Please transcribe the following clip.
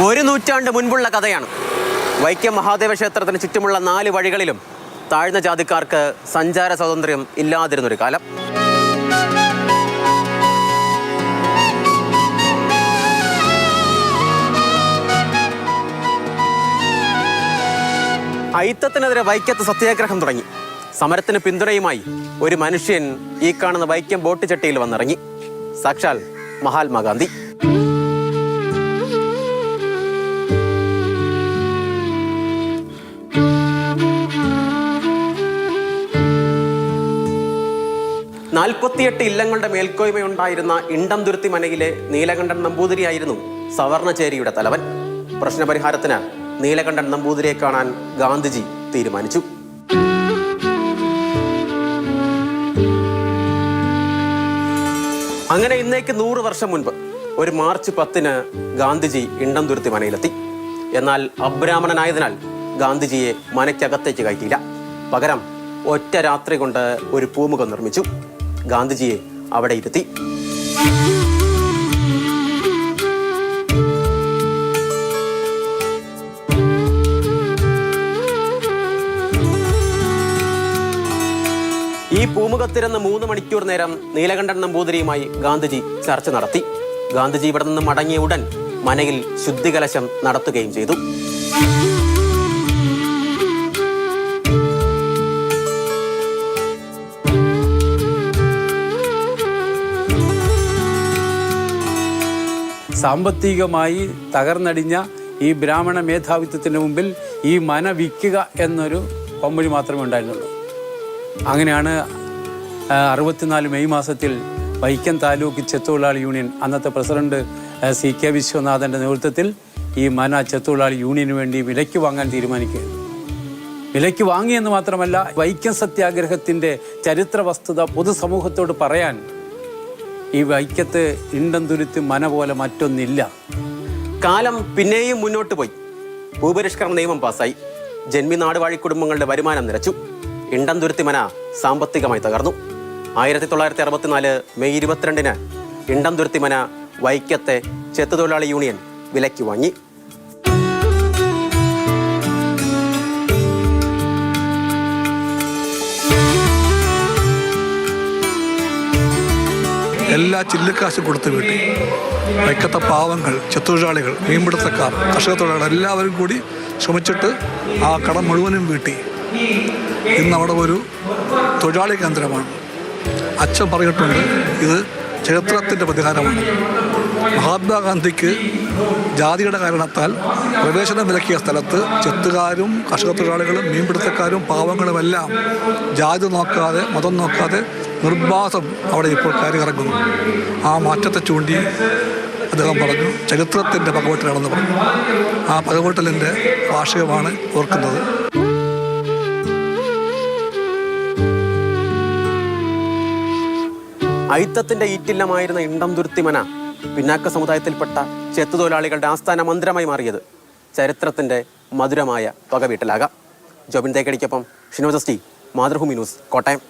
ഒരു നൂറ്റാണ്ട് മുൻപുള്ള കഥയാണ്. വൈക്കം മഹാദേവ ക്ഷേത്രത്തിന് ചുറ്റുമുള്ള നാല് വഴികളിലും താഴ്ന്ന ജാതിക്കാർക്ക് സഞ്ചാര സ്വാതന്ത്ര്യം ഇല്ലാതിരുന്നൊരു കാലം. അയിത്തത്തിനെതിരെ വൈക്കത്ത് സത്യാഗ്രഹം തുടങ്ങി. സമരത്തിന് പിന്തുണയുമായി ഒരു മനുഷ്യൻ ഈ കാണുന്ന വൈക്കം ബോട്ട് ചട്ടിയിൽ വന്നിറങ്ങി. സാക്ഷാൽ മഹാത്മാഗാന്ധി. നാൽപ്പത്തിയെട്ട് ഇല്ലങ്ങളുടെ മേൽക്കോയ്മയുണ്ടായിരുന്ന ഇണ്ടംതുരുത്തി മനയിലെ നീലകണ്ഠൻ നമ്പൂതിരിയായിരുന്നു സവർണചേരിയുടെ തലവൻ. പ്രശ്നപരിഹാരത്തിന് നീലകണ്ഠൻ നമ്പൂതിരിയെ കാണാൻ ഗാന്ധിജി തീരുമാനിച്ചു. അങ്ങനെ ഇന്നേക്ക് നൂറ് വർഷം മുൻപ് ഒരു മാർച്ച് പത്തിന് ഗാന്ധിജി ഇണ്ടംതുരുത്തി മനയിലെത്തി. എന്നാൽ അബ്രാഹ്മണനായതിനാൽ ഗാന്ധിജിയെ മനയ്ക്കകത്തേക്ക് കയറ്റിയില്ല. പകരം ഒറ്റ രാത്രി കൊണ്ട് ഒരു പൂമുഖം നിർമ്മിച്ചു. ഗാന്ധിജിയെ അവിടെ ഇരുത്തി. ഈ പൂമുഖത്തിരുന്ന് മൂന്ന് മണിക്കൂർ നേരം നീലകണ്ഠൻ നമ്പൂതിരിയുമായി ഗാന്ധിജി ചർച്ച നടത്തി. ഗാന്ധിജി ഇവിടെ നിന്ന് മടങ്ങിയ ഉടൻ മനയിൽ ശുദ്ധികലശം നടത്തുകയും ചെയ്തു. സാമ്പത്തികമായി തകർന്നടിഞ്ഞ ഈ ബ്രാഹ്മണ മേധാവിത്വത്തിന് മുമ്പിൽ ഈ മന വിൽക്കുക എന്നൊരു കൊമ്പഴി മാത്രമേ ഉണ്ടായിരുന്നുള്ളൂ. അങ്ങനെയാണ് അറുപത്തിനാല് മെയ് മാസത്തിൽ വൈക്കം താലൂക്ക് ചെത്തൊഴിലാളി യൂണിയൻ അന്നത്തെ പ്രസിഡന്റ് സി കെ വിശ്വനാഥന്റെ നേതൃത്വത്തിൽ ഈ മന ചെത്തൊഴിലാളി യൂണിയന് വേണ്ടി വിലയ്ക്ക് വാങ്ങാൻ തീരുമാനിക്കുക വിലയ്ക്ക് വാങ്ങിയെന്ന് മാത്രമല്ല വൈക്കം സത്യാഗ്രഹത്തിന്റെ ചരിത്ര വസ്തുത പൊതുസമൂഹത്തോട് പറയാൻ ഈ വൈക്കത്ത് ഇണ്ടംതുരുത്ത് മന പോലെ മറ്റൊന്നില്ല. കാലം പിന്നെയും മുന്നോട്ട് പോയി. ഭൂപരിഷ്കരണ നിയമം പാസ്സായി. ജന്മിനാട് വാഴി കുടുംബങ്ങളുടെ വരുമാനം നിലച്ചു. ഇണ്ടംതുരുത്തി മന സാമ്പത്തികമായി തകർന്നു. ആയിരത്തി തൊള്ളായിരത്തി അറുപത്തിനാല് മെയ് ഇരുപത്തിരണ്ടിന് ഇണ്ടം തുരുത്തി മന വൈക്കത്തെ ചെത്തുതൊഴിലാളി യൂണിയൻ വിലയ്ക്ക് വാങ്ങി. എല്ലാ ചില്ലിക്കാശും കൊടുത്ത് വീട്ടി. വൈക്കത്തെ പാവങ്ങൾ ചെത്തൊഴിലാളികൾ മീൻപിടുത്തക്കാർ കർഷക തൊഴിലാളികൾ എല്ലാവരും കൂടി ശ്രമിച്ചിട്ട് ആ കടം മുഴുവനും വീട്ടി. ഇന്ന് അവിടെ ഒരു തൊഴിലാളി കേന്ദ്രമാണ്. അച്ഛൻ പറഞ്ഞിട്ടുണ്ട് ഇത് ചരിത്രത്തിന്റെ പ്രതികാരമാണ്. മഹാത്മാഗാന്ധിക്ക് ജാതിയുടെ കാരണത്താൽ പ്രവേശനം വിലക്കിയ സ്ഥലത്ത് ചെത്തുകാരും കർഷക തൊഴിലാളികളും മീൻപിടുത്തക്കാരും പാവങ്ങളുമെല്ലാം ജാതി നോക്കാതെ മതം നോക്കാതെ നിർബാധം അവിടെ ഇപ്പോൾ കയറിയിറങ്ങുന്നു. ആ മാറ്റത്തെ ചൂണ്ടി അദ്ദേഹം പറഞ്ഞു ചരിത്രത്തിന്റെ പകവട്ടലാണെന്ന് പറഞ്ഞു. ആ പകവട്ടലിന്റെ വാർഷികമാണ് ഓർക്കുന്നത്. അയിത്തത്തിന്റെ ഈറ്റില്ലമായിരുന്ന ഇണ്ടംതുരുത്തി മന പിന്നാക്ക സമുദായത്തിൽപ്പെട്ട ചെത്തുതൊഴിലാളികളുടെ ആസ്ഥാന മന്ദിരമായി മാറിയത് ചരിത്രത്തിന്റെ മധുരമായ വകവീട്ടലാകാം ജോബിൻ തേക്കടിക്കൊപ്പം ഷിനോജസ്റ്റി മാതൃഭൂമി ന്യൂസ് കോട്ടയം.